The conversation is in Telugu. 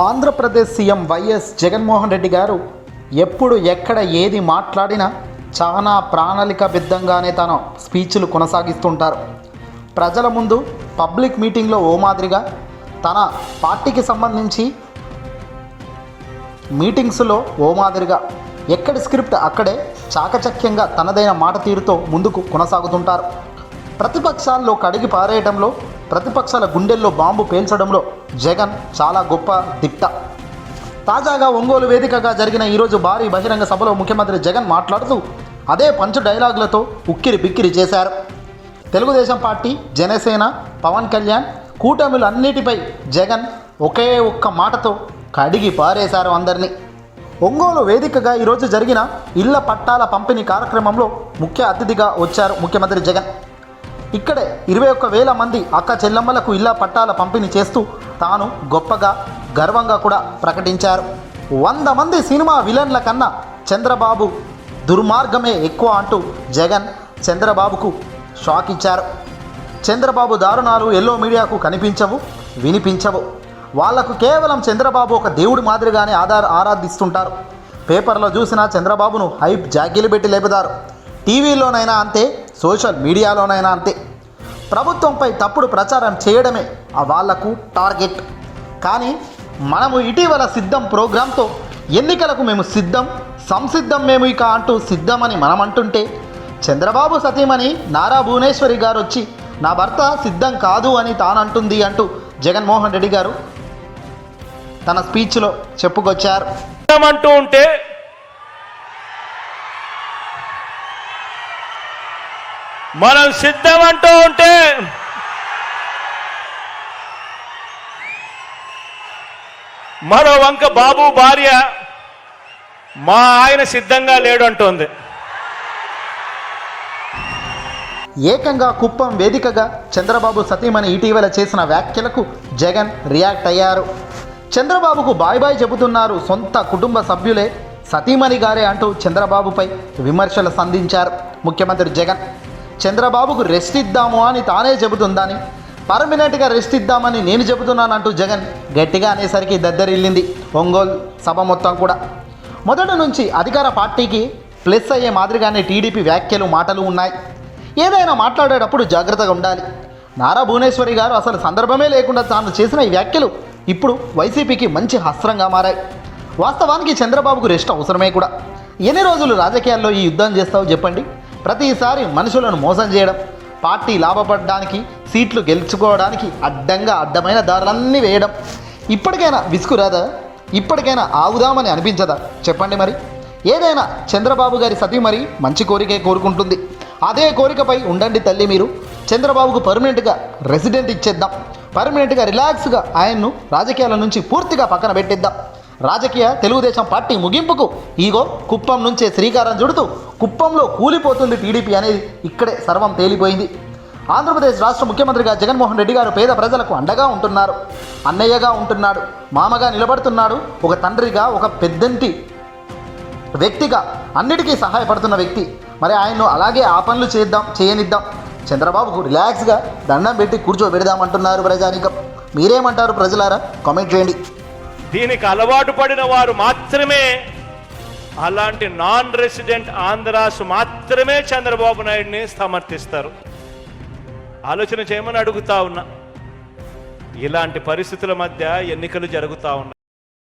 ఆంధ్రప్రదేశ్ సీఎం వైఎస్ జగన్మోహన్ రెడ్డి గారు ఎప్పుడు ఎక్కడ ఏది మాట్లాడినా చాలా ప్రణాళికాబద్ధంగానే తన స్పీచ్లు కొనసాగిస్తుంటారు. ప్రజల ముందు పబ్లిక్ మీటింగ్లో ఓ మాదిరిగా తన పార్టీకి సంబంధించి మీటింగ్స్లో ఓ మాదిరిగా ఎక్కడి స్క్రిప్ట్ అక్కడే చాకచక్యంగా తనదైన మాట తీరుతో ముందుకు కొనసాగుతుంటారు. ప్రతిపక్షాల్లో కడిగి పారేయడంలో ప్రతిపక్షాల గుండెల్లో బాంబు పేల్చడంలో జగన్ చాలా గొప్ప దిట్ట తాజాగా ఒంగోలు వేదికగా జరిగిన ఈరోజు భారీ బహిరంగ సభలో ముఖ్యమంత్రి జగన్ మాట్లాడుతూ అదే పంచు డైలాగులతో ఉక్కిరి బిక్కిరి చేశారు. తెలుగుదేశం పార్టీ జనసేన పవన్ కళ్యాణ్ కూటమిలన్నిటిపై జగన్ ఒకే ఒక్క మాటతో కడిగి పారేశారు అందరినీ. ఒంగోలు వేదికగా ఈరోజు జరిగిన ఇళ్ళ పట్టాల పంపిణీ కార్యక్రమంలో ముఖ్య అతిథిగా వచ్చారు ముఖ్యమంత్రి జగన్. ఇక్కడే ఇరవై ఒక్క వేల మంది అక్క చెల్లమ్మలకు ఇళ్ళ పట్టాల పంపిణీ చేస్తూ తాను గొప్పగా గర్వంగా కూడా ప్రకటించారు. వంద మంది సినిమా విలన్ల కన్నా చంద్రబాబు దుర్మార్గమే ఎక్కువ అంటూ జగన్ చంద్రబాబుకు షాక్ ఇచ్చారు. చంద్రబాబు దారుణాలు ఎల్లో మీడియాకు కనిపించవు వినిపించవు. వాళ్ళకు కేవలం చంద్రబాబు ఒక దేవుడి మాదిరిగానే ఆధార ఆరాధిస్తుంటారు. పేపర్లో చూసిన చంద్రబాబును హైప్ జాకీలు పెట్టి లేపుతారు. టీవీలోనైనా అంతే సోషల్ మీడియాలోనైనా అంతే. ప్రభుత్వంపై తప్పుడు ప్రచారం చేయడమే ఆ వాళ్ళకు టార్గెట్. కానీ మనము ఇటీవల సిద్ధం ప్రోగ్రాంతో ఎన్నికలకు మేము సిద్ధం సంసిద్ధం మేము ఇక అంటూ సిద్ధమని మనం అంటుంటే చంద్రబాబు సతీమణి నారా భువనేశ్వరి గారు వచ్చి నా భర్త సిద్ధం కాదు అని తానంటుంది అంటూ జగన్మోహన్ రెడ్డి గారు తన స్పీచ్లో చెప్పుకొచ్చారు. అంటూ ఉంటే మనం సిద్ధం అంటూ ఉంటే మరో వంక బాబు భార్య మా ఆయన సిద్ధంగా లేడు అంటోంది ఏకంగా కుప్పం వేదికగా చంద్రబాబు సతీమణి ఇటీవల చేసిన వ్యాఖ్యలకు జగన్ రియాక్ట్ అయ్యారు. చంద్రబాబుకు బాయ్ బాయ్ చెబుతున్నారు సొంత కుటుంబ సభ్యులే. సతీమణి గారే అంటూ చంద్రబాబుపై విమర్శలు సంధించారు ముఖ్యమంత్రి జగన్. చంద్రబాబుకు రెస్ట్ ఇద్దాము అని తానే చెబుతుందని పర్మనెంట్గా రెస్ట్ ఇద్దామని నేను చెబుతున్నానంటూ జగన్ గట్టిగా అనేసరికి దద్దరిల్లింది ఒంగోలు సభ మొత్తం కూడా. మొదటి నుంచి అధికార పార్టీకి ప్లస్ అయ్యే మాదిరిగానే టీడీపీ వ్యాఖ్యలు మాటలు ఉన్నాయి. ఏదైనా మాట్లాడేటప్పుడు జాగ్రత్తగా ఉండాలి. నారా భువనేశ్వరి గారు అసలు సందర్భమే లేకుండా తాను చేసిన ఈ వ్యాఖ్యలు ఇప్పుడు వైసీపీకి మంచి హస్త్రంగా మారాయి. వాస్తవానికి చంద్రబాబుకు రెస్ట్ అవసరమే కూడా. ఎన్ని రోజులు రాజకీయాల్లో ఈ యుద్ధం చేస్తావు చెప్పండి? ప్రతిసారి మనుషులను మోసం చేయడం పార్టీ లాభపడడానికి సీట్లు గెలుచుకోవడానికి అడ్డంగా అడ్డమైన దారులన్నీ వేయడం. ఇప్పటికైనా విసుకురాదా ఇప్పటికైనా ఆగుదామని అనిపించదా? చెప్పండి మరి. ఏదైనా చంద్రబాబు గారి సతీ మరి మంచి కోరికే కోరుకుంటుంది. అదే కోరికపై ఉండండి తల్లి మీరు. చంద్రబాబుకు పర్మనెంట్గా రెసిడెంట్ ఇచ్చేద్దాం. పర్మనెంట్గా రిలాక్స్గా ఆయన్ను రాజకీయాల నుంచి పూర్తిగా పక్కన పెట్టిద్దాం. రాజకీయ తెలుగుదేశం పార్టీ ముగింపుకు ఈగో కుప్పం నుంచే శ్రీకారం చుడుతూ కుప్పంలో కూలిపోతుంది టీడీపీ అనేది ఇక్కడే సర్వం తేలిపోయింది. ఆంధ్రప్రదేశ్ రాష్ట్ర ముఖ్యమంత్రిగా జగన్మోహన్ రెడ్డి గారు పేద ప్రజలకు అండగా ఉంటున్నారు. అన్నయ్యగా ఉంటున్నాడు. మామగా నిలబడుతున్నాడు. ఒక తండ్రిగా ఒక పెద్దంటి వ్యక్తిగా అన్నిటికీ సహాయపడుతున్న వ్యక్తి. మరి ఆయన్ను అలాగే ఆ పనులు చేద్దాం చేయనిద్దాం. చంద్రబాబుకు రిలాక్స్గా దండం పెట్టి కూర్చోబెడదామంటున్నారు ప్రజానికం. మీరేమంటారు ప్రజలారా? కామెంట్ చేయండి. దీనికి అలవాటు పడిన వారు మాత్రమే అలాంటి నాన్ రెసిడెంట్ ఆంధ్రాస్ మాత్రమే చంద్రబాబు నాయుడిని సమర్థిస్తారు. ఆలోచన చేయమని అడుగుతా ఉన్నా. ఇలాంటి పరిస్థితుల మధ్య ఎన్నికలు జరుగుతా ఉన్నాయి